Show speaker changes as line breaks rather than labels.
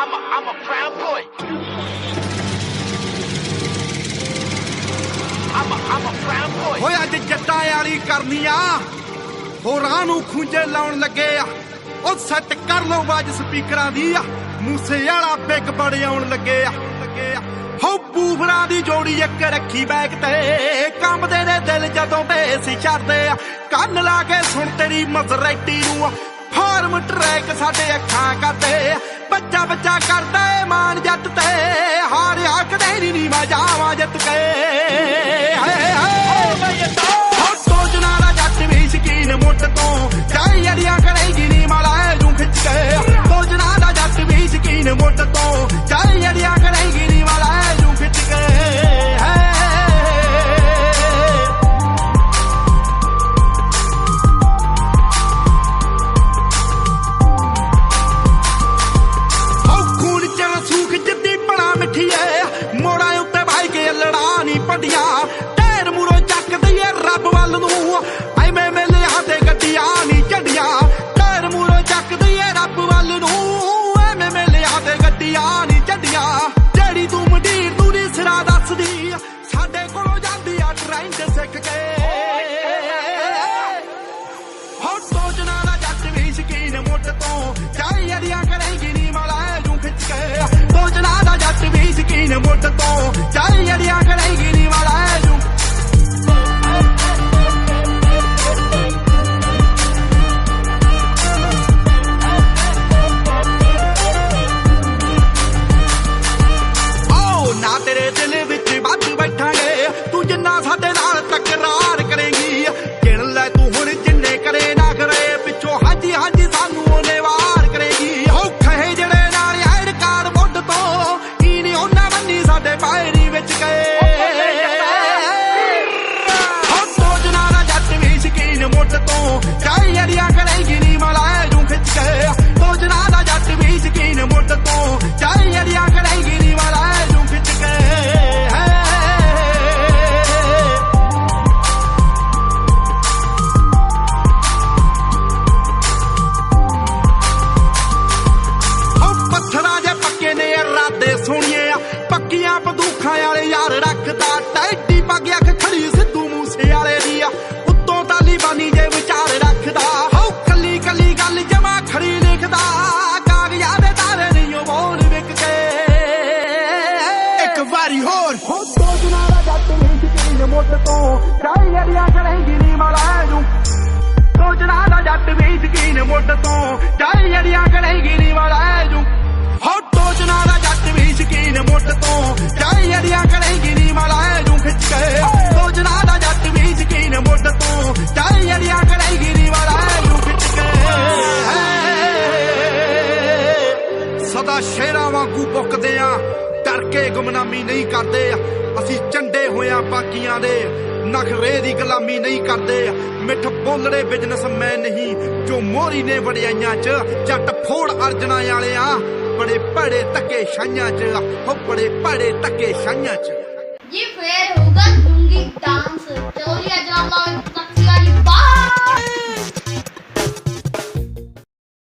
I'm a, I'm a proud
ਕਰਨੀ ਆ ਹੋਰਾਂ ਨੂੰ ਖੁੰਝੇ ਲਾਉਣ ਲੱਗੇ ਆ। ਉਹ ਸੈੱਟ ਕਰ ਲਓ ਬਾਜ ਸਪੀਕਰਾਂ ਦੀ ਆ। ਮੂਸੇ ਵਾਲਾ ਬਿਗ ਬੜੇ ਆਉਣ ਲੱਗੇ ਆ। ਲੱਗੇ ਆ ਹੋ ਬੂਫਰਾਂ ਦੀ ਜੋੜੀ ਇੱਕ ਰੱਖੀ ਬੈਕ ਤੇ। ਕੰਬਦੇ ਨੇ ਦਿਲ ਜਦੋਂ ਬੇਸ ਛੱਡਦੇ ਆ। ਕੰਨ ਲਾ ਕੇ ਸੁਣ ਤੇਰੀ ਮਜ਼ਰੈਟੀ ਨੂੰ ਫਾਰਮ ਟਰੈਕ ਸਾਡੇ ਅੱਖਾਂ ਕਰਦੇ ਬੱਚਾ ਬੱਚਾ ਕਰਦਾ ਏ ਮਾਨ ਜੱਟ ਤੇ। ਹਾਰਿਆ ਕਦੇ ਨਹੀਂ ਨੀ ਮੈਂ ਜਾਵਾਂ ਜਿੱਤ ਕੇ। ਬਣਾ ਮਿੱਠੀ ਮੋੜਾਂ ਉੱਤੇ ਭਾਈ ਕੇ ਲੜਾ ਨਹੀਂ ਪੱਡੀਆਂ ਸੋਚਣਾ ਵੀ ਸ਼ਕੀਨ ਮੁੱਢ ਤੋਂ। ਚਾਹੀ ਅੜੀਆਂ ਕਰੇਗੀ ਨੀ ਮਾਲਾ ਜੂ ਨਾ ਤੇਰੇ ਦਿਲ ਵਿੱਚ ਰੱਖਦਾ ਟੈਡੀ ਪੱਗ ਅੱਖ ਖੜੀ ਸਿੱਧੂ ਮੂਸੇ ਵਾਲੇ ਦੀ ਆ। ਉੱਤੋਂ ਤਾਲੀਬਾਨੀ ਜੇ ਵਿਚਾਰ ਰੱਖਦਾ ਹੋ ਕੱਲੀ ਕੱਲੀ ਗੱਲ ਜਮਾ ਖੜੀ ਲਿਖਦਾ। ਕਾਗਜ਼ਾਂ ਦੇ ਤਾਰੇ ਨਹੀਂ ਉਹ ਬੋਲ ਵਿਕ ਕੇ ਇੱਕ ਵਾਰੀ ਹੋਰ। ਹੋ ਦਾ ਜੱਟ ਵੀ ਸ਼ਕੀਨ ਮੁੱਢ ਤੋਂ। ਚਾਹੀ ਅੜੀਆਂ ਕਰੇਗੀ ਨੀ ਮਾਲਾ ਜੂ ਸੋਚਣਾ ਦਾ ਜੱਟ ਵੀ ਸ਼ਕੀਨ ਮੁੱਢ ਤੋਂ। ਚਾਹੀ ਅੜੀਆਂ ਕਰੇਗੀ ਨੀ ਵਾਲਾ ਮੁੱਢ ਤੋਂ। ਚਾਹੀ ਅੜੀਆਂ ਕਰੇਗੀ ਨੀ ਵਾਲਾ ਜੂ ਖਿੱਚ ਕੇ। ਸੋਚਣਾ ਦਾ ਜੱਟ ਵੀ ਸ਼ਕੀਨ ਮੁੱਢ ਤੋਂ। ਚਾਹੀ ਅੜੀਆਂ ਕਰੇਗੀ ਨੀ ਵਾਲਾ ਜੂ ਖਿੱਚ ਕੇ। ਸਦਾ ਸ਼ੇਰਾਂ ਵਾਂਗੂ ਬੁੱਕਦੇ ਆ। ਡਰ ਕੇ ਗੁਮਨਾਮੀ ਨਹੀਂ ਕਰਦੇ। ਅਸੀਂ ਚੰਡੇ ਹੋਇਆਂ ਬਾਕੀਆਂ ਦੇ। ਨਖਰੇ ਦੀ ਗੁਲਾਮੀ ਨਹੀਂ ਕਰਦੇ। ਮਿੱਠ ਬੋਲੜੇ ਬਿਜ਼ਨਸ ਮੈਂ ਨਹੀਂ। ਜੋ ਮੋਰੀ ਨੇ ਵਡਿਆਈਆਂ ਚ ਜੱਟ ਫੋੜ ਅਰਜਣਾ ਵਾਲਿਆਂ। ਬੜੇ ਭੜੇ ਧੱਕੇ ਛਾਈਆਂ ਚ ਹੋ ਬੜੇ ਭੜੇ ਧੱਕੇ ਛਾਈਆਂ ਚ।
ਜੀ ਫੇਰ ਹੋਊਗਾ।